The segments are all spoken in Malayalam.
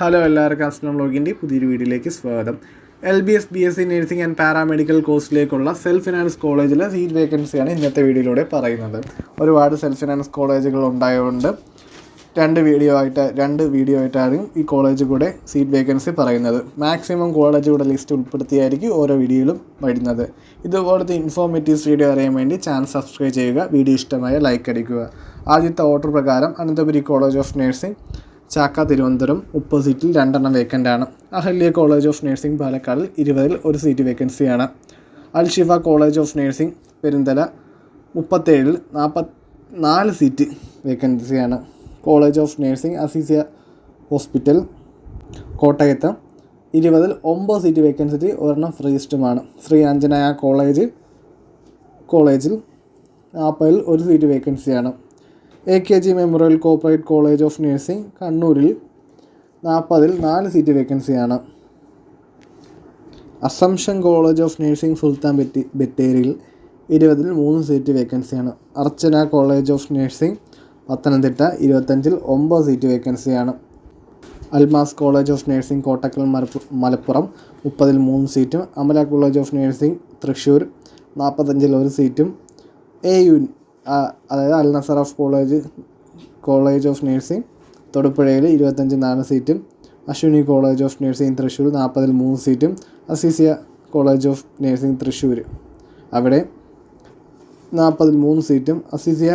ഹലോ എല്ലാവർക്കും അസ്ലം ബ്ലോഗിന്റെ പുതിയൊരു വീഡിയോയിലേക്ക് സ്വാഗതം. L B S B S C nursing and paramedical കോഴ്സിലേക്കുള്ള self finance കോളേജിലെ സീറ്റ് വേക്കൻസിയാണ് ഇന്നത്തെ വീഡിയോയിലൂടെ പറയുന്നത്. ഒരുപാട് സെൽഫ് ഫിനാൻസ് കോളേജുകൾ ഉണ്ടായതുകൊണ്ട് രണ്ട് വീഡിയോ ആയിട്ട് രണ്ട് വീഡിയോ ആയിട്ടാണ് ഈ കോളേജ് കൂടെ സീറ്റ് വേക്കൻസി പറയുന്നത്. മാക്സിമം കോളേജ് കൂടെ ലിസ്റ്റ് ഉൾപ്പെടുത്തിയായിരിക്കും ഓരോ വീഡിയോയിലും വരുന്നത്. ഇതുപോലത്തെ ഇൻഫോർമേറ്റീവ്സ് വീഡിയോ അറിയാൻ വേണ്ടി ചാനൽ സബ്സ്ക്രൈബ് ചെയ്യുക വീഡിയോ ഇഷ്ടമായ ലൈക്ക് അടിക്കുക. ആദ്യത്തെ ഓർഡർ പ്രകാരം Ananthapuri college of nursing Chakka Thiruvananthapuram മുപ്പത് സീറ്റിൽ രണ്ടെണ്ണം വേക്കന്റാണ് അഹല്യ കോളേജ് ഓഫ് നഴ്സിംഗ് പാലക്കാടിൽ ഇരുപതിൽ ഒരു സീറ്റ് വേക്കൻസിയാണ് Al Shifa college of nursing പെരിന്തല മുപ്പത്തേഴിൽ നാൽപ്പത് നാല് സീറ്റ് വേക്കൻസിയാണ് college of nursing Azeezia hospital കോട്ടയത്ത് ഇരുപതിൽ ഒമ്പത് സീറ്റ് വേക്കൻസി ഒരെണ്ണം ഫ്രീസ്റ്റുമാണ് ശ്രീ ആഞ്ജനേയ കോളേജ് കോളേജിൽ നാൽപ്പതിൽ ഒരു സീറ്റ് വേക്കൻസിയാണ് A K G memorial cooperative college of nursing കണ്ണൂരിൽ നാൽപ്പതിൽ നാല് സീറ്റ് വേക്കൻസിയാണ്. Assumption college of nursing Sultan Betty ബത്തേരിയിൽ ഇരുപതിൽ മൂന്ന് സീറ്റ് വേക്കൻസിയാണ്. Archana college of nursing Pathanamthitta ഇരുപത്തഞ്ചിൽ ഒമ്പത് സീറ്റ് വേക്കൻസിയാണ്. Almas college of nursing Kottakkal മലപ്പു Malappuram മുപ്പതിൽ മൂന്ന് സീറ്റും Amala college of nursing Thrissur നാൽപ്പത്തഞ്ചിൽ ഒരു സീറ്റും എ യു അതായത് Al Nasar of college college of nursing തൊടുപുഴയിൽ ഇരുപത്തഞ്ച് നാല് സീറ്റും Ashwini college of nursing Thrissur നാൽപ്പതിൽ മൂന്ന് സീറ്റും Azeezia college of nursing Thrissur അവിടെ നാൽപ്പതിൽ മൂന്ന് സീറ്റും Azeezia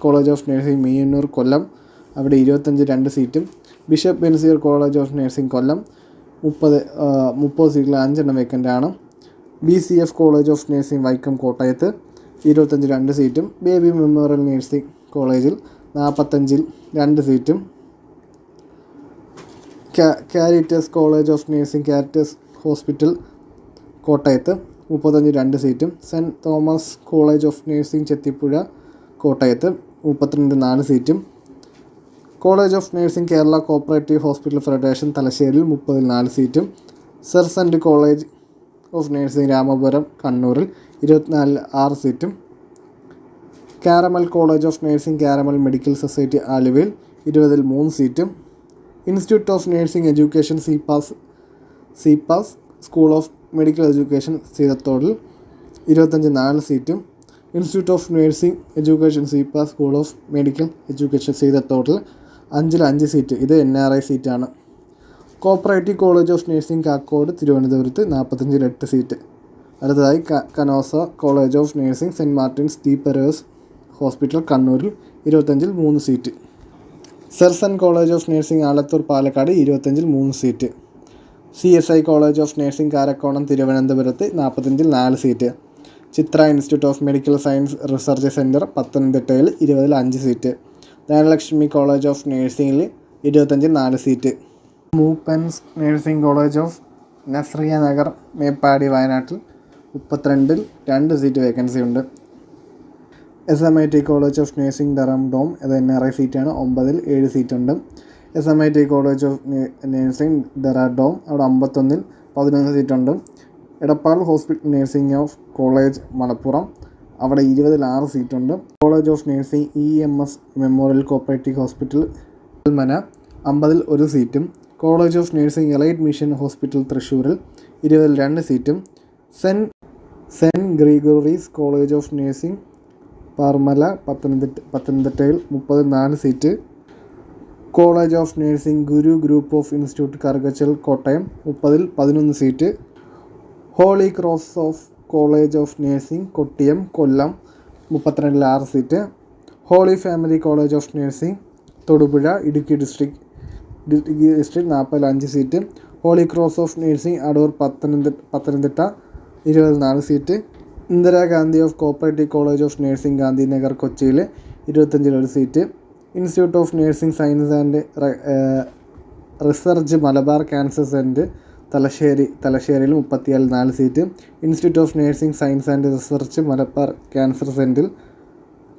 college of nursing Meeyannoor Kollam അവിടെ ഇരുപത്തഞ്ച് രണ്ട് സീറ്റും bishop Benziger college of nursing Kollam മുപ്പത് മുപ്പത് സീറ്റിൽ അഞ്ചെണ്ണം vacant B C F college of nursing Vaikom കോട്ടയത്ത് ഇരുപത്തഞ്ച് രണ്ട് സീറ്റും ബേബി മെമ്മോറിയൽ നേഴ്സിംഗ് കോളേജിൽ നാൽപ്പത്തഞ്ചിൽ രണ്ട് സീറ്റും. Caritas college of nursing Caritas hospital കോട്ടയത്ത് മുപ്പത്തഞ്ച് രണ്ട് സീറ്റും. Saint Thomas college of nursing Chethipuzha കോട്ടയത്ത് മുപ്പത്തിരണ്ട് നാല് സീറ്റും. College of nursing Kerala cooperative hospital federation തലശ്ശേരിയിൽ മുപ്പതിൽ നാല് സീറ്റും. Sir saint college of nursing Ramapuram കണ്ണൂരിൽ ഇരുപത്തിനാലിൽ ആറ് സീറ്റും. Carmel college of nursing Carmel medical society ആലുവയിൽ ഇരുപതിൽ മൂന്ന് സീറ്റും. Institute of nursing education C PAS C PAS school of medical education സീതത്തോടിൽ ഇരുപത്തഞ്ച് നാല് സീറ്റും. Institute of nursing education C PAS school of medical education സീതത്തോടിൽ അഞ്ചിൽ അഞ്ച് സീറ്റ്. ഇത് എൻ ആർ ഐ സീറ്റാണ്. Cooperative college of nursing Kakkode തിരുവനന്തപുരത്ത് നാൽപ്പത്തഞ്ചിൽ എട്ട് സീറ്റ്. അടുത്തതായി Canossa college of nursing saint Martins de Porres hospital കണ്ണൂരിൽ ഇരുപത്തഞ്ചിൽ മൂന്ന് seat. സെർസൺ college of nursing Alathur Palakkad ഇരുപത്തഞ്ചിൽ മൂന്ന് seat. C S I college of nursing Karakonam തിരുവനന്തപുരത്ത് നാൽപ്പത്തഞ്ചിൽ നാല് seat. Chitra institute of medical science research centre പത്തനംതിട്ടയിൽ ഇരുപതിൽ അഞ്ച് സീറ്റ്. ധനലക്ഷ്മി കോളേജ് ഓഫ് നഴ്സിംഗിൽ ഇരുപത്തഞ്ചിൽ നാല് seat. Moopens nursing college of Nasriya Nagar Meppadi വയനാട്ടിൽ മുപ്പത്തിരണ്ടിൽ രണ്ട് സീറ്റ് വേക്കൻസി ഉണ്ട്. S M I T college of nursing ഡറം ഡോം അത് എൻ ആർ ഐ സീറ്റാണ് ഒമ്പതിൽ ഏഴ് സീറ്റുണ്ട് S M I T college of nursing ഡെറാഡോം അവിടെ അമ്പത്തൊന്നിൽ പതിനൊന്ന് സീറ്റുണ്ട് Edappal hospital nursing of college Malappuram അവിടെ ഇരുപതിൽ ആറ് സീറ്റുണ്ട് college of nursing E M S memorial cooperative hospital മന അമ്പതിൽ ഒരു സീറ്റും college of nursing elite mission hospital തൃശ്ശൂരിൽ ഇരുപതിൽ രണ്ട് സീറ്റും saint saint Gregorios college of nursing Parumala Pathanamthitta പത്തനംതിട്ടയിൽ മുപ്പത് നാല് seat. College of nursing Guru group of institute Karukachal Kottayam മുപ്പതിൽ പതിനൊന്ന് seat. Holy cross of college of nursing Kottiyam Kollam മുപ്പത്തിരണ്ടിൽ ആറ് seat. Holy family college of nursing Thodupuzha Idukki district district നാൽപ്പതിൽ അഞ്ച് seat. Holy cross of nursing Adoor Pathanamthitta Pathanamthitta ഇരുപതിൽ നാല് seat Indira Gandhi of cooperative college of nursing Gandhinagar കൊച്ചിയിൽ ഇരുപത്തഞ്ചിൽ ഒരു seat institute of nursing science and research Malabar cancer centre Thalassery തലശ്ശേരിയിൽ മുപ്പത്തിയാൽ നാല് seat institute of nursing science and research Malabar cancer സെന്ററിൽ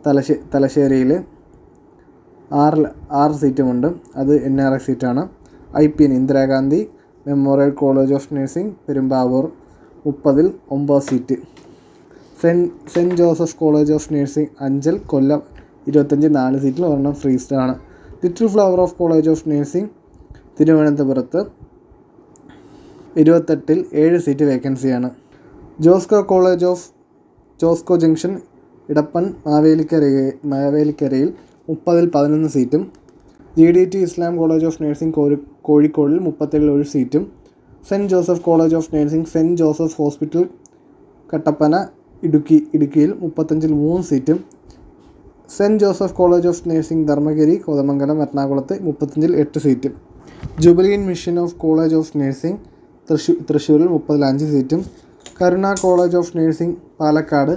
തലശ്ശേ തലശ്ശേരിയിൽ ആറ് ആറ് സീറ്റുമുണ്ട് അത് എൻ ആർ ഐ സീറ്റാണ് I P N Indira Gandhi memorial college of nursing Perumbavoor. മുപ്പതിൽ ഒമ്പത് seat. Saint saint Joseph college of nursing Anchal Kollam ഇരുപത്തഞ്ച് നാല് സീറ്റിൽ ഒരെണ്ണം ഫ്രീസ്റ്റാണ് ആണ് little flower of college of nursing തിരുവനന്തപുരത്ത് ഇരുപത്തെട്ടിൽ ഏഴ് സീറ്റ് വേക്കൻസിയാണ്. Josco college of Josco junction Edappon Mavelikkara മാവേലിക്കരയിൽ മുപ്പതിൽ പതിനൊന്ന് സീറ്റും G D T Islam college of nursing കോഴി കോഴിക്കോടിൽ മുപ്പത്തേഴിൽ ഒരു സീറ്റും saint Joseph college of nursing saint Joseph hospital Kattappana Idukki ഇടുക്കിയിൽ മുപ്പത്തഞ്ചിൽ മൂന്ന് സീറ്റും. Saint Joseph college of nursing Dharmagiri Kothamangalam എറണാകുളത്ത് മുപ്പത്തഞ്ചിൽ എട്ട് സീറ്റും. Jubilant mission of college of nursing Thrissur തൃശ്ശൂരിൽ മുപ്പതിൽ അഞ്ച് സീറ്റും. Karuna college of nursing Palakkad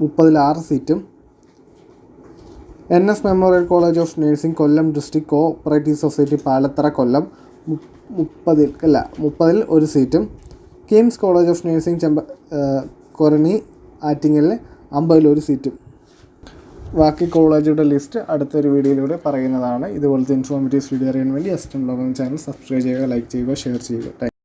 മുപ്പതിൽ ആറ് സീറ്റും. N S memorial college of nursing Kollam district cooperative society Palathara Kollam മുപ്പതിൽ അല്ല മുപ്പതിൽ ഒരു സീറ്റും കിംസ് കോളേജ് ഓഫ് നഴ്സിംഗ് ചെമ്പ കൊരണി ആറ്റിങ്ങലിൽ അമ്പതിൽ ഒരു സീറ്റും. ബാക്കി കോളേജുകളുടെ ലിസ്റ്റ് അടുത്തൊരു വീഡിയോയിലൂടെ പറയുന്നതാണ്. ഇതുപോലത്തെ ഇൻഫോർമേറ്റീവ് വീഡിയോ അറിയാൻ വേണ്ടി അസിസ്റ്റന്റ് ലോകം ചാനൽ സബ്സ്ക്രൈബ് ചെയ്യുക ലൈക്ക് ചെയ്യുക ഷെയർ ചെയ്യുക.